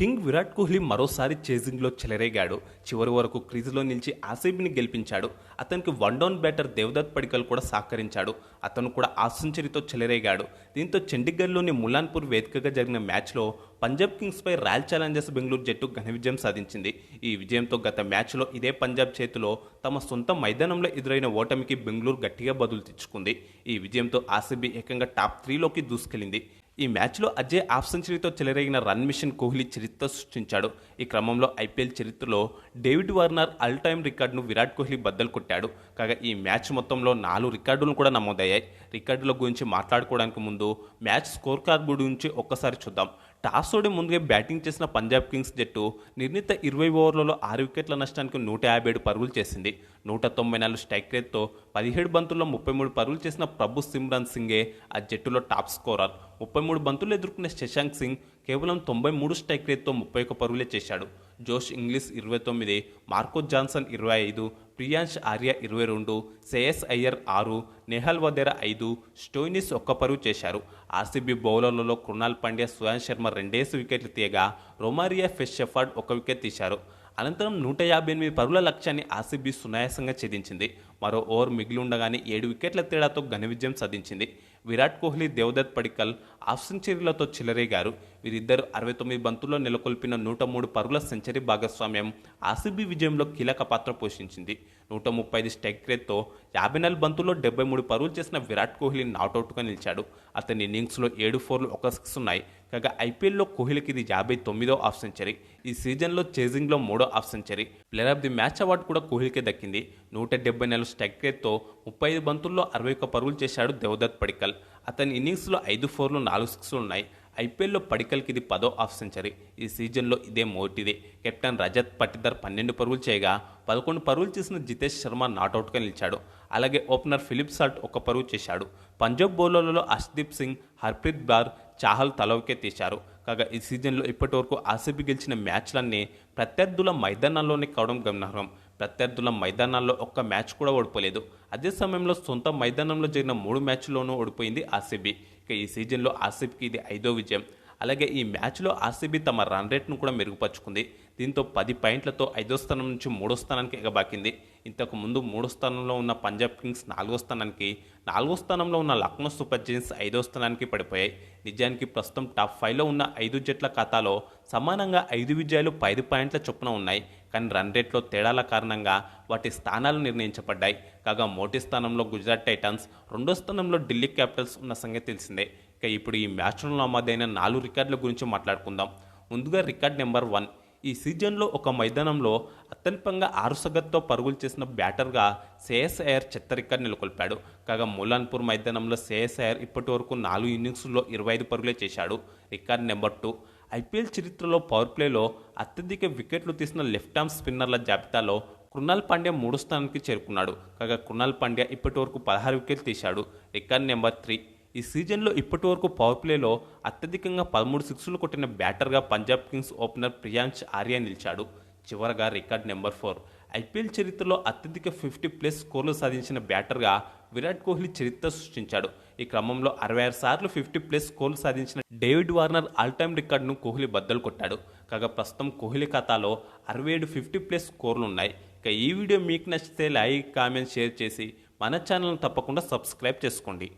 King Virat Kohli మరోసారి చేజింగ్లో చెలరేగాడు. చివరి వరకు క్రీజులో నిలిచి ఆసీబీని గెలిపించాడు. అతనికి one down batter Devdutt Padikkal కూడా సహకరించాడు. అతను కూడా ఆ సెంచరీతో చెలరేగాడు. దీంతో చండీగఢ్లోని ములాన్పూర్ వేదికగా జరిగిన మ్యాచ్లో పంజాబ్ కింగ్స్పై రాయల్ ఛాలెంజర్స్ బెంగళూరు జట్టు ఘన విజయం సాధించింది. ఈ విజయంతో గత మ్యాచ్లో ఇదే పంజాబ్ చేతిలో తమ సొంత మైదానంలో ఎదురైన ఓటమికి బెంగళూరు గట్టిగా బదులు తెచ్చుకుంది. ఈ విజయంతో ఆర్సీబీ ఏకంగా టాప్ త్రీలోకి దూసుకెళ్ళింది ఈ మ్యాచ్లో అజయ్ హాఫ్ సెంచరీతో చెలరేగిన రన్ మిషన్ కోహ్లీ చరిత్ర సృష్టించాడు. ఈ క్రమంలో ఐపీఎల్ చరిత్రలో డేవిడ్ వార్నర్ ఆల్ టైమ్ రికార్డును విరాట్ కోహ్లీ బద్దలు కొట్టాడు. కాగా ఈ మ్యాచ్ మొత్తంలో నాలుగు రికార్డులు కూడా నమోదయ్యాయి. రికార్డుల గురించి మాట్లాడుకోవడానికి ముందు మ్యాచ్ స్కోర్ కార్డ్ గురించి ఒక్కసారి చూద్దాం. టాస్ ఓడి ముందుగా బ్యాటింగ్ చేసిన పంజాబ్ కింగ్స్ జట్టు నిర్ణీత ఇరవై ఓవర్లలో ఆరు వికెట్ల నష్టానికి నూట యాభై ఏడు పరుగులు చేసింది. నూట తొంభై నాలుగు స్ట్రైక్ రేట్తో పదిహేడు బంతుల్లో ముప్పై మూడు పరుగులు చేసిన ప్రభు సిమ్రాన్ సింగే ఆ జట్టులో టాప్ స్కోరర్. ముప్పై మూడు బంతులు ఎదుర్కొన్న శశాంక్ సింగ్ కేవలం తొంభై మూడు స్ట్రైక్ రేట్తో ముప్పై ఒక్క పరుగులే చేశాడు. జోష్ ఇంగ్లీష్ ఇరవై తొమ్మిది మార్కో జాన్సన్ ఇరవై ఐదు ప్రియాంష్ ఆర్య ఇరవై రెండు శ్రేయస్ అయ్యర్ ఆరు నెహల్ వదేరా ఐదు స్టోయినిస్ ఒక్క పరుగు చేశారు. ఆర్సీబీ బౌలర్లలో కృణాల్ పాండ్యా సుయాన్ శర్మ రెండేసి వికెట్లు తీయగా రొమారియా ఫెష్ షెఫర్డ్ ఒక వికెట్ తీశారు. అనంతరం నూట యాభై ఎనిమిది పరుల లక్ష్యాన్ని ఆర్సీబీ సునాయాసంగా ఛేదించింది. మరో ఓవర్ మిగిలి ఉండగానే ఏడు వికెట్ల తేడాతో ఘన విజయం సాధించింది. విరాట్ కోహ్లీ దేవదత్ పడికల్ హాఫ్ సెంచరీలతో చిలరేగారు. వీరిద్దరు అరవై తొమ్మిది బంతుల్లో నెలకొల్పిన నూట మూడు పరుగుల సెంచరీ భాగస్వామ్యం ఆర్సీబీ విజయంలో కీలక పాత్ర పోషించింది. నూట ముప్పై ఐదు స్టెక్ రేట్తో యాభై నాలుగు బంతుల్లో డెబ్బై మూడు పరుగులు చేసిన విరాట్ కోహ్లీ నాట్అవుట్గా నిలిచాడు. అతని ఇన్నింగ్స్లో ఏడు ఫోర్లు ఒక సిక్స్ ఉన్నాయి. కాగా ఐపీఎల్లో కోహ్లీకి ఇది యాభై తొమ్మిదో హాఫ్ సెంచరీ. ఈ సీజన్లో చేజింగ్లో మూడో half century. Player of the match award కూడా కోహ్లీకే దక్కింది. నూట డెబ్బై నాలుగు స్టెక్ రేట్తో ముప్పై ఐదు బంతుల్లో అరవై ఒక్క పరుగులు చేశాడు దేవదత్ పడికల్. అతని ఇన్నింగ్స్లో ఐదు ఫోర్లు నాలుగు సిక్స్లు ఉన్నాయి. ఐపీఎల్లో పడికల్కి ఇది పదో హాఫ్ సెంచరీ. ఈ సీజన్లో ఇదే మోటిదే. కెప్టెన్ రజత్ పట్టిదర్ పన్నెండు పరుగులు చేయగా పదకొండు పరుగులు చేసిన జితేష్ శర్మ నాట్అవుట్గా నిలిచాడు. అలాగే ఓపెనర్ ఫిలిప్ సాల్ట్ ఒక పరుగు చేశాడు. పంజాబ్ బౌలర్లలో అర్షదీప్ సింగ్ హర్ప్రీత్ బార్ చాహల్ తలవకే తీశారు. కాగా ఈ సీజన్లో ఇప్పటివరకు ఆర్సీబీ గెలిచిన మ్యాచ్లన్నీ ప్రత్యర్థుల మైదానాల్లోనే కావడం గమనార్హం. ప్రత్యర్థుల మైదానాల్లో ఒక్క మ్యాచ్ కూడా ఓడిపోలేదు. అదే సమయంలో సొంత మైదానంలో జరిగిన మూడు మ్యాచ్ల్లోనూ ఓడిపోయింది ఆర్సీబీ. ఇక ఈ సీజన్లో ఆసిఫ్కి ఇది ఐదో విజయం. అలాగే ఈ మ్యాచ్లో ఆర్సీబీ తమ రన్ రేట్ను కూడా మెరుగుపరుచుకుంది. దీంతో పది పాయింట్లతో ఐదో స్థానం నుంచి మూడో స్థానానికి ఎగబాకింది. ఇంతకు ముందు మూడో స్థానంలో ఉన్న పంజాబ్ కింగ్స్ నాలుగో స్థానానికి నాలుగో స్థానంలో ఉన్న లక్నో సూపర్ జైన్స్ ఐదో స్థానానికి పడిపోయాయి. నిజానికి ప్రస్తుతం టాప్ ఫైవ్లో ఉన్న ఐదు జట్ల ఖాతాలో సమానంగా ఐదు విజయాలు పది పాయింట్ల చొప్పున ఉన్నాయి. కానీ రన్ రేట్లో తేడాల కారణంగా వాటి స్థానాలు నిర్ణయించబడ్డాయి. కాగా మొదటి స్థానంలో గుజరాత్ టైటన్స్ రెండో స్థానంలో ఢిల్లీ క్యాపిటల్స్ ఉన్న సంగతి తెలిసిందే. ఇక ఇప్పుడు ఈ మ్యాచ్లో నమోదైన నాలుగు రికార్డుల గురించి మాట్లాడుకుందాం. ముందుగా రికార్డ్ నెంబర్ వన్. ఈ సీజన్లో ఒక మైదానంలో అత్యల్పంగా ఆరు సగత్తో పరుగులు చేసిన బ్యాటర్గా సేఎస్ఐఆర్ చెత్త రికార్డు నెలకొల్పాడు. కాగా ములాన్పూర్ మైదానంలో సేఎస్ఐఆర్ ఇప్పటి వరకు నాలుగు ఇన్నింగ్స్లో ఇరవై ఐదు పరుగులే చేశాడు. Record number two. ఐపీఎల్ చరిత్రలో పవర్ ప్లేలో అత్యధిక వికెట్లు తీసిన లెఫ్ట్ ఆర్మ్ స్పిన్నర్ల జాబితాలో కృణాల్ పాండ్యా మూడు స్థానానికి చేరుకున్నాడు. కాగా కృణాల్ పాండ్యా ఇప్పటి వరకు పదహారు వికెట్లు తీశాడు. Record number three. ఈ సీజన్లో ఇప్పటి వరకు పవర్ ప్లేలో అత్యధికంగా పదమూడు సిక్స్లు కొట్టిన బ్యాటర్గా పంజాబ్ కింగ్స్ ఓపెనర్ ప్రియాంష్ ఆర్య నిలిచాడు. చివరగా రికార్డ్ నెంబర్ ఫోర్. ఐపీఎల్ చరిత్రలో అత్యధిక ఫిఫ్టీ ప్లస్ స్కోర్లు సాధించిన బ్యాటర్గా విరాట్ కోహ్లీ చరిత్ర సృష్టించాడు. ఈ క్రమంలో అరవై ఆరు సార్లు ఫిఫ్టీ ప్లస్ స్కోర్లు సాధించిన డేవిడ్ వార్నర్ ఆల్ టైమ్ రికార్డును కోహ్లీ బద్దలు కొట్టాడు. కాగా ప్రస్తుతం కోహ్లీ ఖాతాలో అరవై ఏడు ఫిఫ్టీ ప్లస్ స్కోర్లు ఉన్నాయి. ఇక ఈ వీడియో మీకు నచ్చితే లైక్ కామెంట్ షేర్ చేసి మన ఛానల్ను తప్పకుండా సబ్స్క్రైబ్ చేసుకోండి.